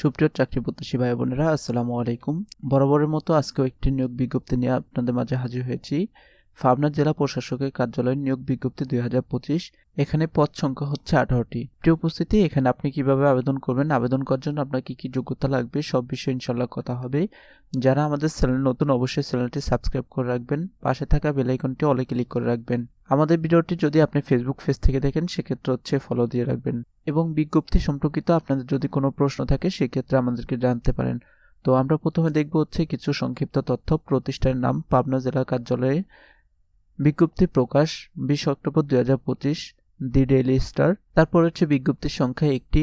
সুপ্রিয় চাকরি প্রত্যাশী ভাই বোনেরা, আসসালামু আলাইকুম। বরাবরের মতো আজকেও একটি নিয়োগ বিজ্ঞপ্তি নিয়ে আপনাদের মাঝে হাজির হয়েছি। পাবনা জেলা প্রশাসকের কার্যালয়ের নিয়োগ বিজ্ঞপ্তি দুই হাজার পঁচিশ, এখানে পদ সংখ্যা হচ্ছে আঠারোটি। প্রিয় উপস্থিতি, এখানে আপনি কীভাবে আবেদন করবেন, আবেদন করার জন্য আপনার কি কী যোগ্যতা লাগবে, সব বিষয়ে ইনশাল্লাহ কথা হবে। যারা আমাদের চ্যানেল নতুন, অবশ্যই চ্যানেলটি সাবস্ক্রাইব করে রাখবেন, পাশে থাকা বেলাইকনটি অলে ক্লিক করে রাখবেন। আমাদের ভিডিওটি যদি আপনি ফেসবুক পেজ থেকে দেখেন, সেক্ষেত্রে হচ্ছে ফলো দিয়ে রাখবেন। এবং বিজ্ঞপ্তি সম্পর্কিত আপনাদের যদি কোনো প্রশ্ন থাকে, সেক্ষেত্রে আমাদেরকে জানতে পারেন। তো আমরা প্রথমে দেখব হচ্ছে কিছু সংক্ষিপ্ত তথ্য। প্রতিষ্ঠানের নাম পাবনা জেলা কার্যালয়ে। বিজ্ঞপ্তি প্রকাশ বিশ অক্টোবর দুই হাজার পঁচিশ, দি ডেইলি স্টার। তারপর হচ্ছে বিজ্ঞপ্তির সংখ্যা একটি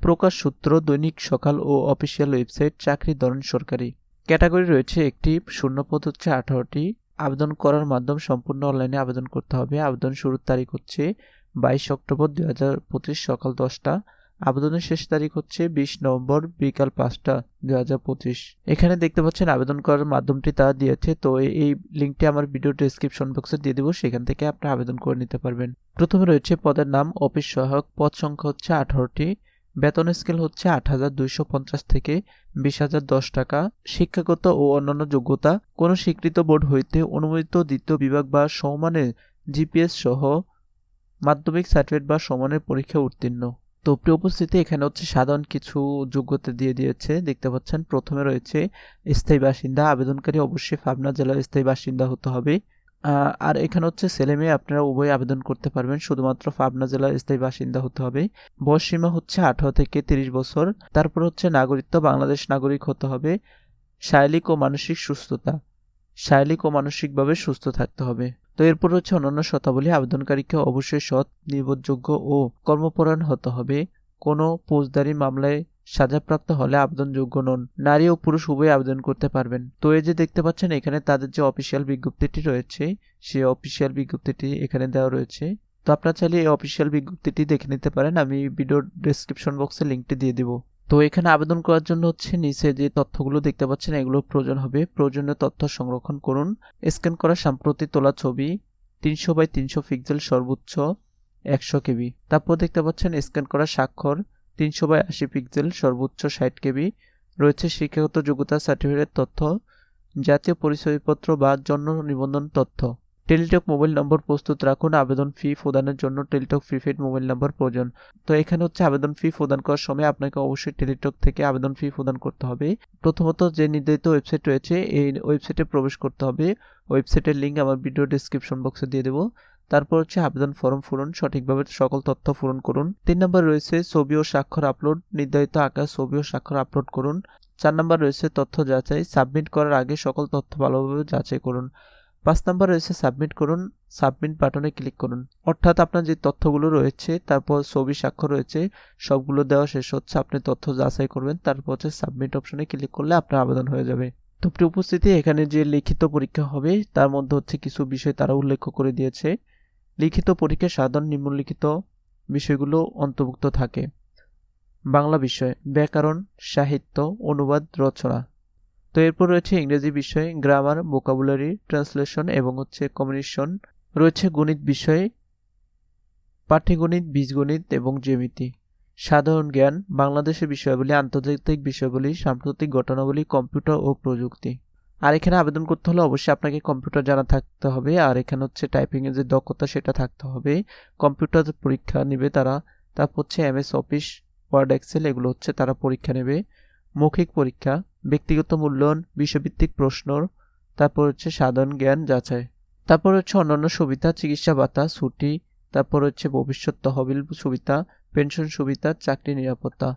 প্রকাশ সূত্র, দৈনিক সকাল ও অফিসিয়াল ওয়েবসাইট চাকরি ধরন সরকারি। ক্যাটাগরি রয়েছে একটি শূন্যপদ হচ্ছে আঠারোটি। আবেদন করার মাধ্যম সম্পূর্ণ অনলাইনে আবেদন করতে হবে। আবেদন শুরুর তারিখ হচ্ছে বাইশ অক্টোবর দুই হাজার পঁচিশ সকাল দশটা। আবেদনের শেষ তারিখ হচ্ছে বিশ নভেম্বর বিকাল পাঁচটা দুই হাজার পঁচিশ। এখানে দেখতে পাচ্ছেন আবেদন করার মাধ্যমটি তারা দিয়েছে, তো এই লিঙ্কটি আমার ভিডিও ডিসক্রিপশন বক্সে দিয়ে দেবো, সেখান থেকে আপনি আবেদন করে নিতে পারবেন। প্রথমে রয়েছে পদের নাম, অফিস সহায়ক, পদ সংখ্যা হচ্ছে আঠারোটি, বেতন স্কেল হচ্ছে আট হাজার দুইশো পঞ্চাশ থেকে বিশ হাজার দশ টাকা, শিক্ষাগত ও অন্যান্য যোগ্যতা, কোনো স্বীকৃত বোর্ড হইতে অনুমোদিত দ্বিতীয় বিভাগ বা সমানের জিপিএস সহ মাধ্যমিক সার্টিফিকেট বা সমানের পরীক্ষা উত্তীর্ণ। তো প্রিয় উপস্থিতি, এখানে হচ্ছে সাধারণ কিছু যোগ্যতা দিয়ে দিয়েছে। দেখতে পাচ্ছেন, প্রথমে রয়েছে স্থায়ী বাসিন্দা। আবেদনকারী অবশ্যই পাবনা জেলার স্থায়ী বাসিন্দা হতে হবে। আর এখানে হচ্ছে ছেলে মেয়ে, আপনারা উভয় আবেদন করতে পারবেন। শুধুমাত্র পাবনা জেলার স্থায়ী বাসিন্দা হতে হবে। বয়স সীমা হচ্ছে আঠারো থেকে তিরিশ বছর। তারপর হচ্ছে নাগরিকত্ব, বাংলাদেশ নাগরিক হতে হবে। শারীরিক ও মানসিক সুস্থতা। শারীরিক ও মানসিকভাবে সুস্থ থাকতে হবে। তো এরপর হচ্ছে অন্যান্য শতাবলী আবেদনকারীকে অবশ্যই সৎ, নির্ভরযোগ্য ও কর্মপরায়ণ হতে হবে। কোনো ফৌজদারি মামলায় সাজাপ্রাপ্ত হলে আবেদনযোগ্য নন। নারী ও পুরুষ উভয় আবেদন করতে পারবেন। তো এই যে দেখতে পাচ্ছেন, এখানে তাদের যে অফিসিয়াল বিজ্ঞপ্তিটি রয়েছে, সেই অফিসিয়াল বিজ্ঞপ্তিটি এখানে দেওয়া রয়েছে। তো আপনারা চাইলে এই অফিসিয়াল বিজ্ঞপ্তিটি দেখে নিতে পারেন। আমি ভিডিওর ডিসক্রিপশন বক্সে লিঙ্কটি দিয়ে দিব। তো এখানে আবেদন করার জন্য হচ্ছে নিচে যে তথ্যগুলো দেখতে পাচ্ছেন এগুলো প্রয়োজন হবে। প্রয়োজনীয় তথ্য সংরক্ষণ করুন। স্ক্যান করা সাম্প্রতিক তোলা ছবি, তিনশো বাই তিনশো পিক্সেল সর্বোচ্চ একশো কেবি। তারপর দেখতে পাচ্ছেন, স্ক্যান করা স্বাক্ষর, তিনশো বাই আশি পিক্সেল সর্বোচ্চ ষাট কেবি। রয়েছে শিক্ষাগত যোগ্যতা সার্টিফিকেটের তথ্য, জাতীয় পরিচয়পত্র বা জন্ম নিবন্ধন তথ্য। টেলিটক মোবাইল নম্বর প্রস্তুত রাখুন, আবেদন ফি প্রদানের জন্য টেলিটক প্রিপেড মোবাইল নম্বর প্রয়োজন। তো এখানে হচ্ছে আবেদন ফি প্রদান করার সময় আপনাকে অবশ্যই টেলিটক থেকে আবেদন ফি প্রদান করতে হবে। প্রথমত যে নির্ধারিত ওয়েবসাইট রয়েছে, এই ওয়েবসাইটে প্রবেশ করতে হবে। ওয়েবসাইটের লিঙ্ক আমার ভিডিও ডিসক্রিপশন বক্সে দিয়ে দেবো। তারপর হচ্ছে আবেদন ফর্ম পূরণ, সঠিকভাবে সকল তথ্য পূরণ করুন। তিন নম্বর রয়েছে ছবি ও স্বাক্ষর আপলোড, নির্ধারিত আকার ছবি ও স্বাক্ষর আপলোড করুন। চার নম্বর রয়েছে তথ্য যাচাই, সাবমিট করার আগে সকল তথ্য ভালোভাবে যাচাই করুন। পাঁচ নাম্বার রয়েছে সাবমিট করুন, সাবমিট বাটনে ক্লিক করুন। অর্থাৎ আপনার যে তথ্যগুলো রয়েছে, তারপর ছবি স্বাক্ষর রয়েছে, সবগুলো দেওয়া শেষ হচ্ছে, আপনি তথ্য যাচাই করবেন, তারপর হচ্ছে সাবমিট অপশনে ক্লিক করলে আপনার আবেদন হয়ে যাবে। তো প্রিয় উপস্থিতি, এখানে যে লিখিত পরীক্ষা হবে, তার মধ্যে হচ্ছে কিছু বিষয় তারা উল্লেখ করে দিয়েছে। লিখিত পরীক্ষায় সাধারণ নিম্নলিখিত বিষয়গুলো অন্তর্ভুক্ত থাকে। বাংলা বিষয়, ব্যাকরণ, সাহিত্য, অনুবাদ, রচনা। তো এরপর রয়েছে ইংরেজি বিষয় গ্রামার ভোকাবুলারি ট্রান্সলেশন এবং হচ্ছে কমিউনিকেশন রয়েছে গণিত বিষয় পাঠ্যগণিত, বীজগণিত এবং জ্যামিতি। সাধারণ জ্ঞান, বাংলাদেশের বিষয়গুলি আন্তর্জাতিক বিষয়গুলি সাম্প্রতিক ঘটনাগুলি কম্পিউটার ও প্রযুক্তি। আর এখানে আবেদন করতে হলে অবশ্যই আপনাকে কম্পিউটার জানা থাকতে হবে। আর এখানে হচ্ছে টাইপিংয়ের যে দক্ষতা, সেটা থাকতে হবে। কম্পিউটার পরীক্ষা নেবে তারা, তারপর হচ্ছে এমএস অফিস ওয়ার্ড এক্সেল এগুলো হচ্ছে তারা পরীক্ষা নেবে। মৌখিক পরীক্ষা ব্যক্তিগত মূল্যায়ন, বিষয়ভিত্তিক প্রশ্ন তারপর হচ্ছে সাধারণ জ্ঞান যাচাই। তারপর হচ্ছে অন্যান্য সুবিধা, চিকিৎসা ভাতা, ছুটি, তারপর হচ্ছে ভবিষ্যৎ তহবিল সুবিধা, পেনশন সুবিধা, চাকরি নিরাপত্তা।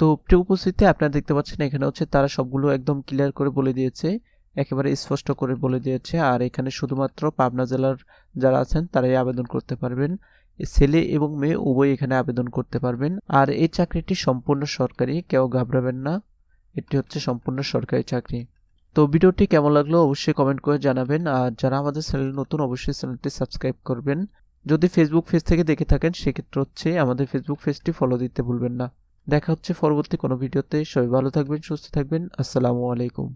তো উপস্থিতি, আপনারা দেখতে পাচ্ছেন এখানে হচ্ছে তারা সবগুলো একদম ক্লিয়ার করে বলে দিয়েছে, একেবারে স্পষ্ট করে বলে দিয়েছে, আর এখানে শুধুমাত্র পাবনা জেলার যারা আছেন, তারাই আবেদন করতে পারবেন। ছেলে এবং মেয়ে উভয় এখানে আবেদন করতে পারবেন। আর এই চাকরিটি সম্পূর্ণ সরকারি, কেউ ঘাবড়াবেন না। এটি হচ্ছে সম্পূর্ণ সরকারি চাকরি। তো ভিডিওটি কেমন লাগল অবশ্যই কমেন্ট করে জানাবেন। আর যারা আমাদের চ্যানেল নতুন অবশ্যই চ্যানেলটি সাবস্ক্রাইব করবেন। যদি ফেসবুক পেজ থেকে দেখে থাকেন, সেক্ষেত্রে হচ্ছে আমাদের ফেসবুক পেজটি ফলো দিতে ভুলবেন না। দেখা হচ্ছে পরবর্তী কোনো ভিডিওতে। সবাই ভালো থাকবেন, সুস্থ থাকবেন। আসসালামু আলাইকুম।